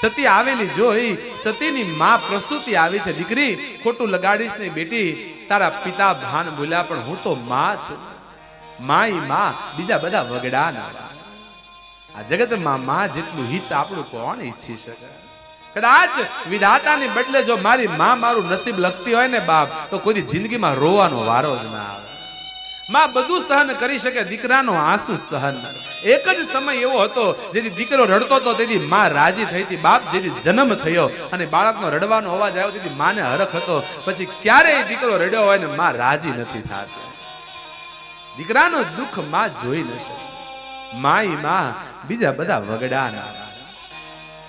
સતી આવેલી જોઈ સતીની માં પ્રસૂતિ આવી છે. દીકરી, ખોટું લગાડીશ નહીં બેટી. તારા પિતા ભાન ભૂલ્યા પણ હું તો માં છું. માઈ માં બીજા બધા વગડા ના. આ જગતમાં માં જેટલું હિત આપણું કોણ ઈચ્છી શકે? કદાચ વિધાતાની બદલે જો મારી માં મારું નસીબ લખતી હોય ને બાપ, તો કોઈ જિંદગીમાં રોવાનો વારો જ ના આવે. માં બધું સહન કરી શકે, દીકરાનો આંસુ સહન. એક જ સમય એવો હતો, જેથી દીકરો રડતો હતો, તેથી માં રાજી થઈ હતી, બાપ જેથી જન્મ થયો અને બાળકનો રડવાનો અવાજ આવ્યો, તેથી માને હરખ હતો. પછી ક્યારેય દીકરો રડ્યો હોય ને માં રાજી નથી થતી. દીકરાનો દુઃખમાં જોઈ ન શકે. માઈ માં બીજા બધા વગડાના.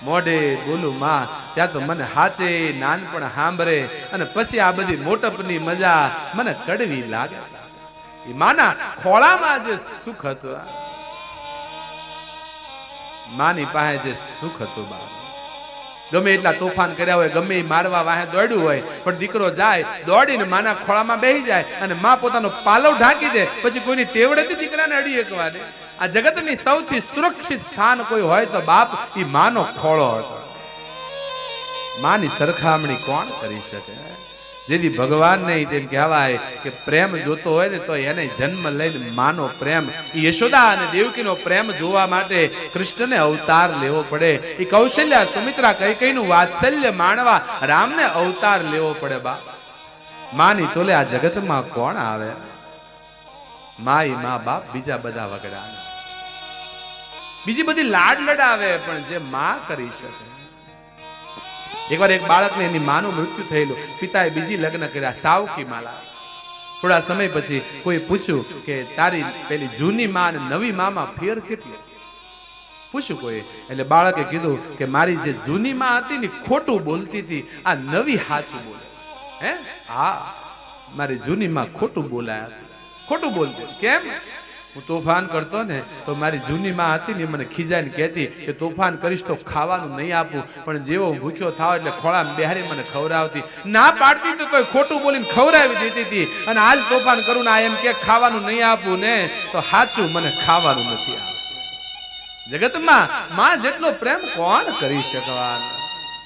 મોઢે બોલું, માં, ત્યાં તો મને હાચે નાનપણ સાંભળે અને પછી આ બધી મોટપની મજા મને કડવી લાગે. એ માના ખોળામાં જે સુખ હતું માની પાસે જે સુખ હતું બા ગમે એટલા તોફાન કર્યા હોય, ગમે મારવા વાહે દોડ્યું હોય, પણ દીકરો જાય, દોડીને માના ખોળામાં બેસી જાય અને માં પોતાનો પાલવ ઢાંકી દે, પછી કોઈની તેવડેથી દીકરાને અડી એકવા દે આ જગતની સૌથી સુરક્ષિત સ્થાન કોઈ હોય તો બાપ એ માનો ખોળો હતો. માની સરખામણી કોણ કરી શકે? જેથી ભગવાન નહીં તેમ કહેવાય કે પ્રેમ જોતો હોય ને તો એને જન્મ લઈને માનો પ્રેમ. યશોદા અને દેવકીનો પ્રેમ જોવા માટે કૃષ્ણને અવતાર લેવો પડે. એ કૌશલ્યા સુમિત્રા કઈ કઈનું વાત્સલ્ય માણવા રામને અવતાર લેવો પડે બા. માની તોલે આ જગતમાં કોણ આવે? માઈ, મા, બાપ, બીજા બધા વગડા બીજી બધી લાડ લડાવે પણ જે માં કરી શકે. એકવાર એક બાળકને એની માનું મૃત્યુ થયેલું, પિતાએ બીજી લગ્ન કર્યા, સાવકી માલા. થોડા સમય પછી કોઈ પૂછ્યું કે તારી પેલી જૂની માં અને નવી મામાં ફેર કેટલી પૂછ્યું કોઈ, એટલે બાળકે કીધું કે મારી જે જૂની માં હતી ને ખોટું બોલતી હતી, આ નવી હાચું બોલે હે? હા, મારી જૂની માં ખોટું બોલાયા. ખોટું બોલતી કેમ? હું તોફાન કરતો ને, તો મારી જૂની માં હતી ને મને ખીજાઈને કહેતી કે તોફાન કરીશ તો ખાવાનું નહીં આપું, પણ જેવો ભૂખ્યો થાવ એટલે ખોળા બેહારી મને ખવડાવતી. ના પાડતી તો કોઈ ખોટું બોલીને ખવડાવી દેતી હતી. અને આજ તોફાન કરું ને આ એમ કે ખાવાનું નહીં આપું ને, તો સાચું મને ખાવાનું નથી જગતમાં માં જેટલો પ્રેમ કોણ કરી શકવાનું?